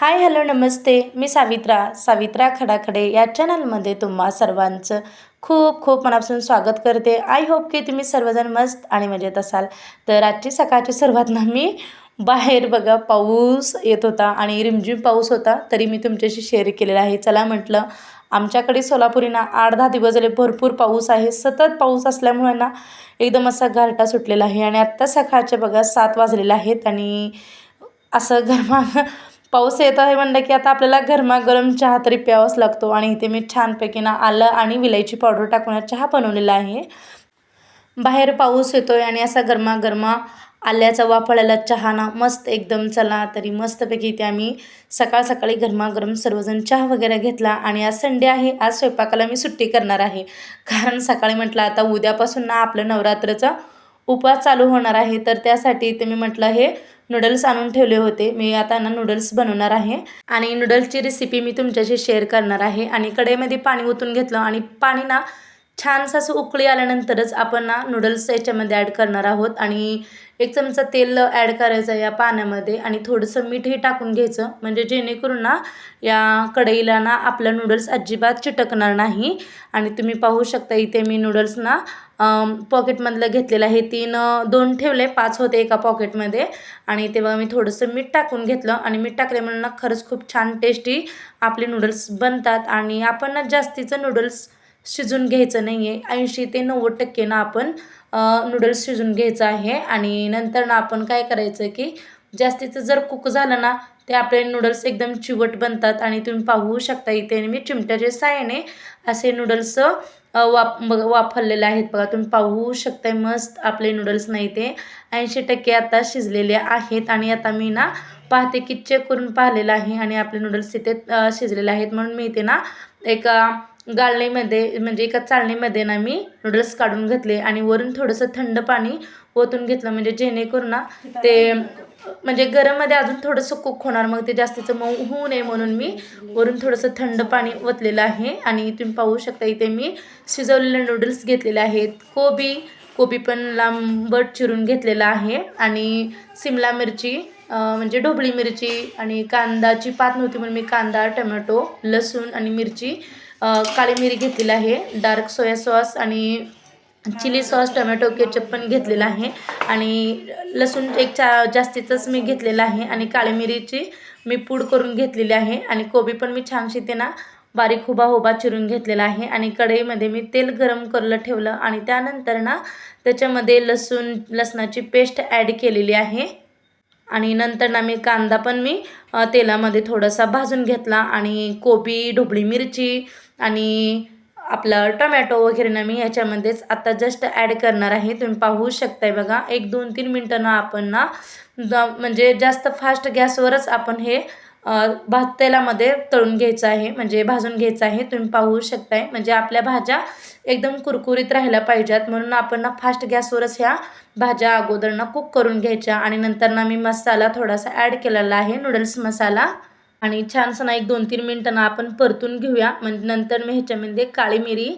Hi hello नमस्ते. मी सावित्रा सावित्रा खडाखडे या चॅनलमध्ये तुम्हा सर्वांचं खूप खूप मनापासून स्वागत करते. आय होप की तुम्ही सर्वजण मस्त आणि मजेत असाल. तर आजची सकाळची सर्वात ना मी बाहेर बघा पाऊस येत होता आणि रिमझिम पाऊस होता तरी मी तुमच्याशी शेअर केलेला आहे. चला म्हटलं आमच्याकडे सोलापुरीना आठ दहा दिवस झाले भरपूर पाऊस आहे. सतत पाऊस असल्यामुळे ना एकदम असा गारटा सुटलेला आहे. आणि आत्ता सकाळचे बघा सात वाजलेले आहेत आणि असं गरमा पाऊस येत आहे म्हणलं की आता आपल्याला गरमागरम चहा तरी प्यावाच लागतो. आणि इथे मी छानपैकी ना आलं आणि विलायची पावडर टाकून चहा बनवलेला आहे. बाहेर पाऊस येतो आहे आणि असा गरमागरमा आल्याचा वाफळलेला चहा ना मस्त एकदम चला तरी मस्तपैकी इथे आम्ही सकाळ सकाळी गरमागरम सर्वजण चहा वगैरे घेतला आणि आज संडे आहे आज स्वयंपाकाला मी सुट्टी करणार आहे. कारण सकाळी म्हटलं आता उद्यापासून ना आपलं नवरात्रचा उपवास चालू होणार आहे. तर त्यासाठी इथे मी म्हटलं हे नूडल्स आणून ठेवले होते. मी आता ना नूडल्स बनवणार आहे. आणि नूडल्सची रेसिपी मी तुमच्याशी शेअर करणार आहे. आणि कढईमध्ये पाणी ओतून घेतलं आणि पाणी ना छानसं असं उकळी आल्यानंतरच आपण ना नूडल्स याच्यामध्ये ॲड करणार आहोत. आणि एक चमचा तेल ॲड करायचं या पाण्यामध्ये आणि थोडंसं मीठही टाकून घ्यायचं. म्हणजे जेणेकरून ना या कढईला ना आपलं नूडल्स अजिबात चिटकणार नाही. आणि तुम्ही पाहू शकता इथे मी नूडल्स ना पॉकेटमधलं घेतलेलं आहे. तीन दोन ठेवले पाच होते एका पॉकेटमध्ये आणि तेव्हा मी थोडंसं मीठ टाकून घेतलं. आणि मीठ टाकल्यामुळे ना खरंच खूप छान टेस्टी आपले नूडल्स बनतात. आणि आपण ना जास्तीचं नूडल्स शिजून घ्यायचं नाही आहे ऐंशी ते नव्वद टक्के ना आपण नूडल्स शिजून घ्यायचं आहे. आणि नंतर ना आपण काय करायचं की जास्तीचं जर कुक झालं ना ते आपले नूडल्स एकदम चिवट बनतात. आणि तुम्ही पाहू शकता इथे मी चिमट्याच्या साहाय्याने असे नूडल्स वाप वापरलेले आहेत बघा. तुम्ही पाहू शकताय मस्त आपले नूडल्स नाही ते ऐंशी टक्के आता शिजलेले आहेत आणि आता मी ना पाहते की चेक करून पाहिलेलं आहे आणि आपले नूडल्स तिथे शिजलेले आहेत. म्हणून मी इथे ना एका गाळणीमध्ये म्हणजे एका चाळणीमध्ये ना मी नूडल्स काढून घेतले आणि वरून थोडंसं थंड पाणी ओतून घेतलं. म्हणजे जेणेकरून ना ते म्हणजे गरममध्ये अजून थोडंसं कुक होणार मग ते जास्तीचं मऊ होऊ नये म्हणून मी वरून थोडंसं थंड पाणी ओतलेलं आहे. आणि तुम्ही पाहू शकता इथे मी शिजवलेले नूडल्स घेतलेले आहेत. कोबी कोबी पण लांबट चिरून घेतलेला आहे. आणि सिमला मिरची म्हणजे ढोबळी मिरची आणि कांदाची पात नव्हती म्हणून मी कांदा टमॅटो लसूण आणि मिरची काळी मिरी घेतलेली आहे. डार्क सोया सॉस आणि चिली सॉस टोमॅटो केचप पण घेतलेला आहे. आणि लसूण एक चा जास्तीचंच मी घेतलेलं आहे. आणि काळी मिरीची मी पूड करून घेतलेली आहे. आणि कोबी पण मी छानशी ते ना बारीक हुबा हुबा चिरून घेतलेला आहे. आणि कढईमध्ये मी तेल गरम करायला ठेवलं. आणि त्यानंतर ना त्याच्यामध्ये लसूण लसणाची पेस्ट ॲड केलेली आहे. आणि नंतर ना मी कांदा पण मी तेलामध्ये थोडासा भाजून घेतला. आणि कोबी ढोबळी मिरची आणि आपलं टोमॅटो वगैरे ना मी याच्यामध्येच आता जस्ट ॲड करणार आहे. तुम्ही पाहू शकताय बघा एक दोन तीन मिनटं ना आपण ना म्हणजे जास्त फास्ट गॅसवरच आपण हे भात तेलामध्ये तळून घ्यायचं आहे. म्हणजे भाजून घ्यायचं आहे. तुम्ही पाहू शकताय. म्हणजे आपल्या भाज्या एकदम कुरकुरीत राहायला पाहिजेत. म्हणून आपण ना फास्ट गॅसवरच ह्या भाज्या अगोदर ना कुक करून घ्यायच्या. आणि नंतर ना मी मसाला थोडासा ॲड केलेला आहे. नूडल्स मसाला. आणि छानसं ना एक दोन तीन मिनटांना आपण परतून घेऊया. म्हणजे नंतर मी ह्याच्यामध्ये काळी मिरी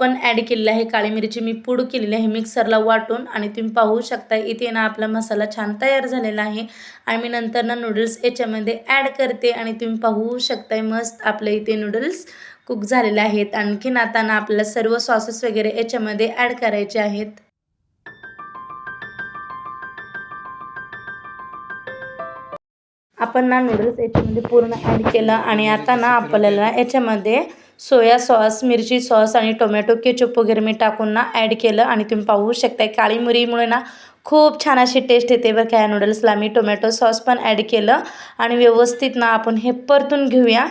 पण ॲड केलेली आहे. काळी मिरीची मी पूड केलेली आहे मिक्सरला वाटून. आणि तुम्ही पाहू शकता इथे ना आपला मसाला छान तयार झालेला आहे. आणि मी नंतर ना नूडल्स याच्यामध्ये ॲड करते. आणि तुम्ही पाहू शकताय मस्त आपल्या इथे नूडल्स कुक झालेले आहेत. आणखीन आता ना आपल्याला सर्व सॉसेस वगैरे याच्यामध्ये ॲड करायचे आहेत. आपण ना नूडल्स याच्यामध्ये पूर्ण ॲड केलं आणि आता ना आपल्याला याच्यामध्ये सोया सॉस मिरची सॉस आणि टोमॅटो केचप वगैरे मी टाकून ना ॲड केलं आणि तुम्ही पाहू शकताय काळी मुरीमुळे ना खूप छान अशी टेस्ट येते बरं का या नूडल्सला मी टोमॅटो सॉस पण ॲड केलं आणि व्यवस्थित ना आपण हे परतून घेऊया.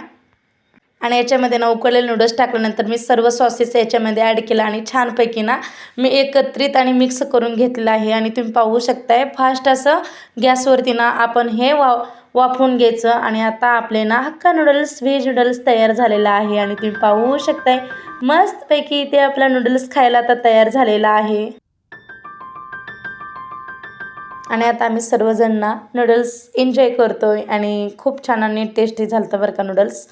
आणि याच्यामध्ये ना उकळलेले नूडल्स टाकल्यानंतर मी सर्व सॉसेस याच्यामध्ये ॲड केलं आणि छानपैकी ना मी एकत्रित आणि मिक्स करून घेतलेलं आहे. आणि तुम्ही पाहू शकताय फास्ट असं गॅसवरती ना आपण हे वा वाफवून घ्यायचं आणि आता आपले ना हक्का नूडल्स व्हेज नूडल्स तयार झालेला आहे. आणि तुम्ही पाहू शकताय मस्तपैकी ते आपला नूडल्स खायला आता तयार झालेला आहे. आणि आता आम्ही सर्वजण ना नूडल्स एन्जॉय करतोय आणि खूप छान आणि टेस्टी झालं होतं बरं का नूडल्स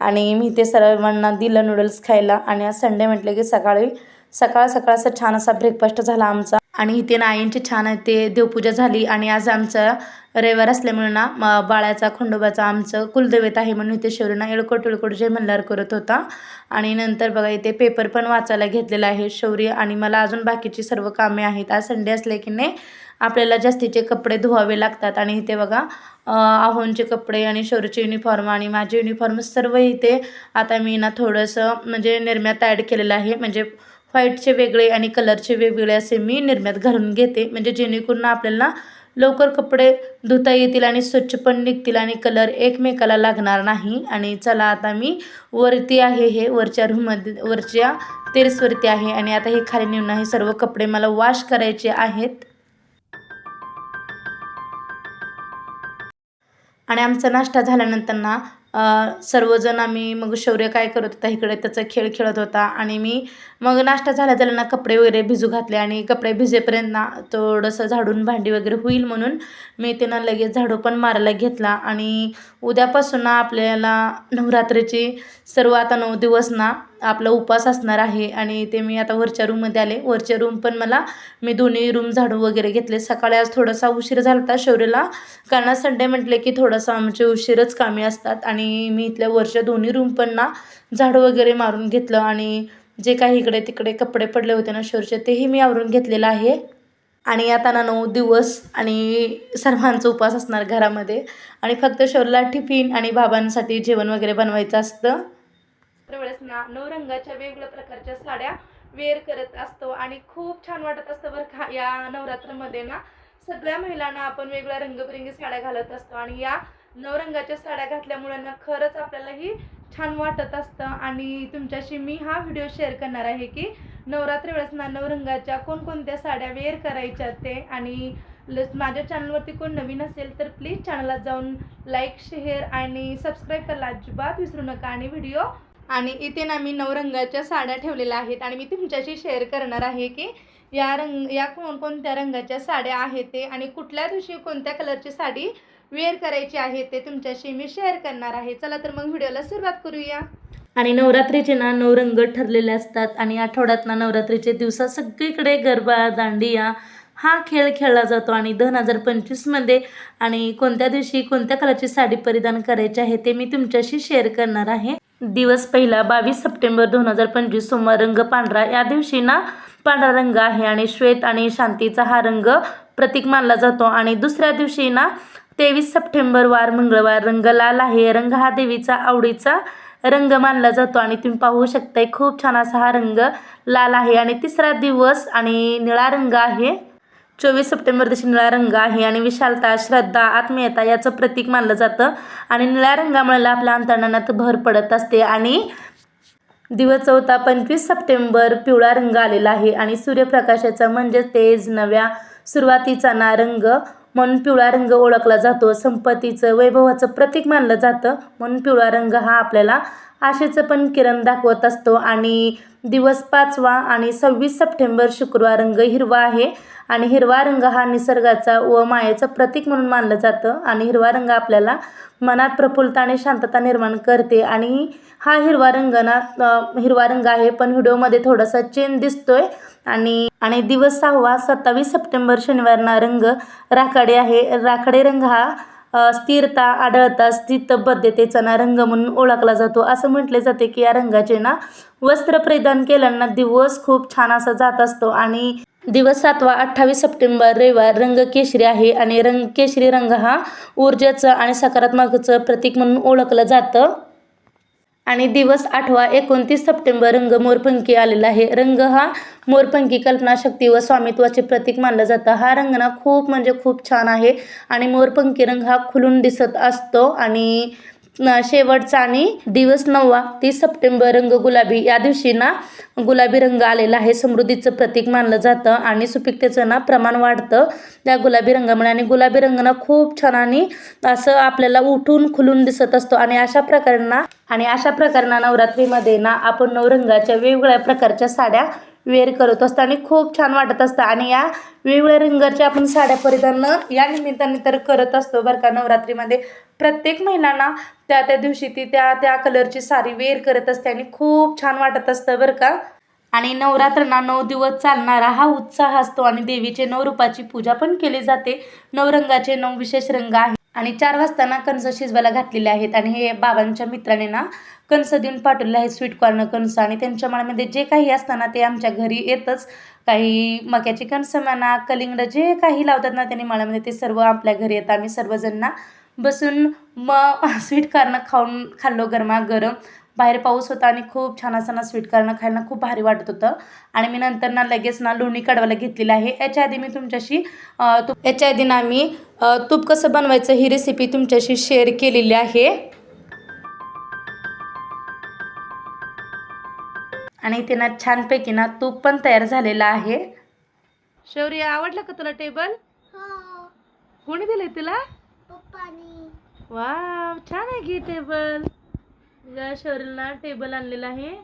आणि मी ते सर्वांना दिलं नूडल्स खायला. आणि आज संडे म्हटलं की सकाळी सकाळ सकाळ असा छान असा ब्रेकफास्ट झाला आमचा. आणि इथे ना आईंची छान आहे ते देवपूजा झाली. आणि आज आमचा रविवार असल्यामुळे ना बाळाचा खंडोबाचा आमचं कुलदैवत आहे म्हणून इथे शौर्य ना एळकोट एळकोट जे मल्हार करत होता. आणि नंतर बघा इथे पेपर पण वाचायला घेतलेला आहे शौर्य. आणि मला अजून बाकीची सर्व कामे आहेत. आज संडे असले की नाही आपल्याला जास्तीचे कपडे धुवावे लागतात. आणि इथे बघा आहोंचे कपडे आणि शौर्यचे युनिफॉर्म आणि माझे युनिफॉर्म सर्व इथे आता मी ना थोडंसं म्हणजे निर्म्यात ॲड केलेलं आहे. म्हणजे व्हाईटचे वेगळे आणि कलरचे वेगवेगळे असे मी निर्म्यात घालून घेते. म्हणजे जेणेकरून आपल्याला लवकर कपडे धुता येतील आणि स्वच्छ पण निघतील आणि कलर एकमेकाला लागणार नाही. आणि चला आता मी वरती आहे हे वरच्या रूममध्ये वरच्या तेरसवरती आहे. आणि आता हे खाली नेऊन हे सर्व कपडे मला वॉश करायचे आहेत. आणि आमचा नाश्ता झाल्यानंतर ना सर्वजण आम्ही मग शौर्य काय करत होता इकडे त्याचा खेळ खेळत होता. आणि मी मग नाश्ता झाला त्याला ना कपडे वगैरे भिजू घातले. आणि कपडे भिजेपर्यंत ना थोडंसं झाडून भांडी वगैरे होईल म्हणून मी ते ना लगेच झाडू पण मारायला घेतला. आणि उद्यापासून ना आपल्याला नवरात्रीची सर्व आता नऊ दिवस ना आपला उपवास असणार आहे आणि ते मी आता वरच्या रूममध्ये आले. वरच्या रूम पण मला मी दोन्ही रूम झाडू वगैरे घेतले. सकाळी आज थोडासा उशीर झाला होता शौर्यला. कारण संडे म्हटले की थोडासा आमचे उशीरच कामे असतात. आणि मी इथल्या वरच्या दोन्ही रूम पण ना झाडू वगैरे मारून घेतलं. आणि जे काही इकडे तिकडे कपडे पडले होते ना शौर्यचे तेही मी आवरून घेतलेलं आहे. आणि आता ना नऊ दिवस आणि सर्वांचा उपवास असणार घरामध्ये. आणि फक्त शौर्यला टिफिन आणि बाबांसाठी जेवण वगैरे बनवायचं असतं. वेळेस ना नऊ रंगाच्या वेगवेगळ्या प्रकारच्या साड्या वेअर करत असतो. आणि खूप छान वाटत असतं बरं का या नवरात्रमध्ये ना. सगळ्या महिलांना आपण वेगवेगळ्या रंगबिरंगी साड्या घालत असतो. आणि या नवरंगाच्या साड्या घातल्यामुळे ना खरंच आपल्यालाही छान वाटत असतं. आणि तुमच्याशी मी हा व्हिडिओ शेअर करणार आहे की नवरात्री वेळेस ना नवरंगाच्या कोणकोणत्या साड्या वेअर करायच्या ते. आणि लस माझ्या चॅनलवरती कोण नवीन असेल तर प्लीज चॅनलला जाऊन लाईक शेअर आणि सबस्क्राईब करायला अजिबात विसरू नका. आणि व्हिडिओ आणि इथे ना मी नऊ रंगाच्या साड्या ठेवलेल्या आहेत आणि मी तुमच्याशी शेअर करणार आहे की या रंग या कोणकोणत्या रंगाच्या साड्या आहेत ते आणि कुठल्या दिवशी कोणत्या कलरची साडी वेअर करायची आहे ते तुमच्याशी मी शेअर करणार आहे. चला तर मग व्हिडिओला सुरुवात करूया. आणि नवरात्रीचे ना नऊ रंग ठरलेले असतात आणि आठवड्यात ना नवरात्रीचे दिवसात सगळीकडे गरबा दांडिया हा खेळ खेळला जातो आणि दोन हजार पंचवीसमध्ये आणि कोणत्या दिवशी कोणत्या कलरची साडी परिधान करायची आहे ते मी तुमच्याशी शेअर करणार आहे. दिवस पहिला बावीस सप्टेंबर दोन हजार पंचवीस सोमवार रंग पांढरा. या दिवशी ना पांढरा रंग आहे आणि श्वेत आणि शांतीचा हा रंग प्रतीक मानला जातो. आणि दुसऱ्या दिवशी ना तेवीस सप्टेंबर वार मंगळवार रंग लाल आहे. रंग हा देवीचा आवडीचा रंग मानला जातो आणि तुम्ही पाहू शकताय खूप छान असा हा रंग लाल आहे. आणि तिसरा दिवस आणि निळा रंग आहे. चोवीस सप्टेंबर दिवशी निळा रंग आहे आणि विशालता श्रद्धा आत्मीयता याचं प्रतीक मानलं जातं. आणि निळ्या रंगामुळे आपल्या अंतर्णात भर पडत असते. आणि दिवस चौथा पंचवीस सप्टेंबर पिवळा रंग आलेला आहे. आणि सूर्यप्रकाशाचा म्हणजेच तेज नव्या सुरुवातीचा ना रंग म्हणून पिवळा रंग ओळखला जातो. संपत्तीचं वैभवाचं प्रतीक मानलं जातं. म्हणून पिवळा रंग हा आपल्याला आशेचं पण किरण दाखवत असतो. आणि दिवस पाचवा आणि सव्वीस सप्टेंबर शुक्रवार रंग हिरवा आहे. आणि हिरवा रंग हा निसर्गाचा व मायेचं प्रतीक म्हणून मानलं जातं. आणि हिरवा रंग आपल्याला मनात प्रफुल्लता आणि शांतता निर्माण करते. आणि हा हिरवा रंग ना हिरवा रंग आहे पण व्हिडिओमध्ये थोडासा चेंज दिसतोय. आणि आणि दिवस सहावा सत्तावीस सप्टेंबर शनिवारना रंग राखाडे आहे. राखाडे रंग हा स्थिरता आढळता स्थितबद्धतेचा ना रंग म्हणून ओळखला जातो. असं म्हटले जाते की या रंगाचे ना वस्त्र परिधान केल्यानं दिवस खूप छान असा जात असतो. आणि दिवस सातवा अठ्ठावीस सप्टेंबर रविवार रंग केशरी आहे आणि रंग केशरी रंग हा ऊर्जेचं आणि सकारात्मकचं प्रतीक म्हणून ओळखलं जातं. आणि दिवस आठवा एकोणतीस सप्टेंबर रंग मोरपंखी आलेला आहे. रंग हा मोरपंखी कल्पनाशक्ती व स्वामित्वाचे प्रतीक मानलं जातं. हा रंग ना खूप म्हणजे खूप छान आहे आणि मोरपंखी रंग हा खुलून दिसत असतो आणि शेवटचा आणि दिवस नववा तीस सप्टेंबर रंग गुलाबी. या दिवशी ना गुलाबी रंग आलेला आहे. समृद्धीचं प्रतीक मानलं जातं आणि सुपिकतेचं ना प्रमाण वाढतं त्या गुलाबी रंगामुळे. आणि गुलाबी रंग ना खूप छान आणि असं आपल्याला उठून खुलून दिसत असतो. आणि अशा प्रकारांना आणि अशा प्रकारांना नवरात्रीमध्ये ना आपण नवरंगाच्या वेगवेगळ्या प्रकारच्या साड्या वेअर करत असतो आणि खूप छान वाटत असतं. आणि या वेगवेगळ्या रंगाच्या आपण साड्या परिधान या निमित्ताने तर करत असतो बरं का. नवरात्रीमध्ये प्रत्येक महिलांना त्या त्या दिवशी ती त्या त्या कलरची साडी वेअर करत असते आणि खूप छान वाटत असतं बरं का. आणि नवरात्रांना नऊ दिवस चालणारा हा उत्साह असतो आणि देवीचे नऊ रूपाची पूजा पण केली जाते. नऊ रंगाचे नऊ विशेष रंग आहेत. आणि चार वाजता ना कणस शिजवायला घातलेले आहेत. आणि हे बाबांच्या मित्राने ना कणस देऊन पाठवलेलं आहे स्वीट कॉर्न कणसं. आणि त्यांच्या मनामध्ये म्हणजे जे काही असतं ना ते आमच्या घरी येतच. काही मक्याची कणसं म्हणा कलिंगडं जे काही लावतात ना त्यांनी मळामध्ये म्हणजे ते सर्व आपल्या घरी येतं आम्ही सर्वजण ना बसून मग स्वीट कॉर्न खाऊन खाल्लो गरमागरम. बाहेर पाऊस होता आणि खूप छान असं ना स्वीट कॉर्न खायला खूप भारी वाटत होतं. आणि मी नंतर ना लगेच ना लोणी काढवायला घेतलेलं आहे. याच्या आधी मी तुमच्याशी तूप याच्या आधी ना मी तूप कसं बनवायचं ही रेसिपी तुमच्याशी शेअर केलेली आहे. आणि इथे ना छानपैकी ना तूप पण तयार झालेलं आहे. शौर्य आवडलं का तुला टेबल हो. कोणी दिले तुला? वा छान आहे की टेबल या शौर्यला टेबल आणलेला आहे.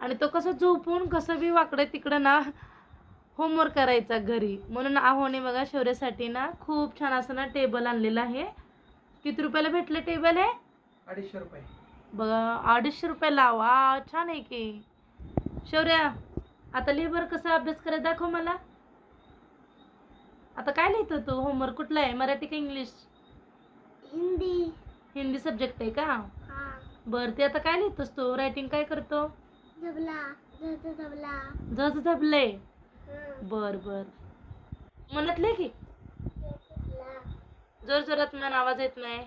आणि तो कसं झोपून कसं बी वाकडं तिकडं ना होमवर्क करायचा घरी. म्हणून आहोने बघा शौर्यासाठी ना खूप छान असं ना टेबल आणलेलं आहे. किती रुपयाला भेटलं टेबल आहे अडीचशे रुपये. बघा अडीचशे रुपयाला. वा छान आहे की. शौर्या आता लिह बरं कसा अभ्यास करायला दाखव मला. आता काय लिहितो तू? होमवर्क कुठला आहे? मराठी का इंग्लिश हिंदी. हिंदी सब्जेक्ट आहे का? बरं ते आता काय लिहितोस तू? रायटिंग काय करतो? जज झबले हं. बर बर. म्हणतले की. जोर जोरात मन आवाज येत नाही.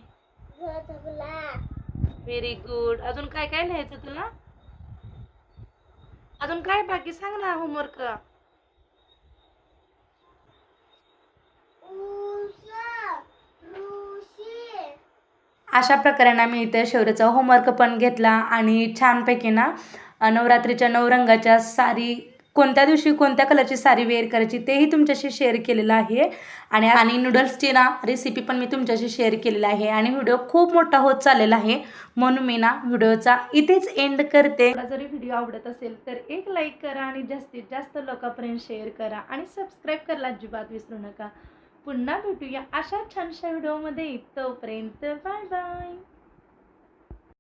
व्हेरी गुड अजून काय काय लिहायचं तुला? अजून काय बाकी? सांग ना होमवर्क अशा प्रकारे ना मी इथे शौर्याचा होमवर्क पण घेतला आणि छानपैकी ना नवरात्रीच्या नऊ रंगाच्या सारी कोणत्या दिवशी कोणत्या कलरची साडी वेअर करायची तेही तुमच्याशी शेअर केलेलं आहे. आणि आणि नूडल्सची ना रेसिपी पण मी तुमच्याशी शेअर केलेली आहे. आणि व्हिडिओ खूप मोठा होत चाललेला आहे. म्हणून मी ना व्हिडिओचा इथेच एंड करते. जरी व्हिडिओ आवडत असेल तर एक लाईक करा आणि जास्तीत जास्त लोकांपर्यंत शेअर करा. आणि सबस्क्राईब करायला अजिबात विसरू नका. पुन्हा भेटूया अशा छानशा व्हिडिओमध्ये. तोपर्यंत बाय बाय.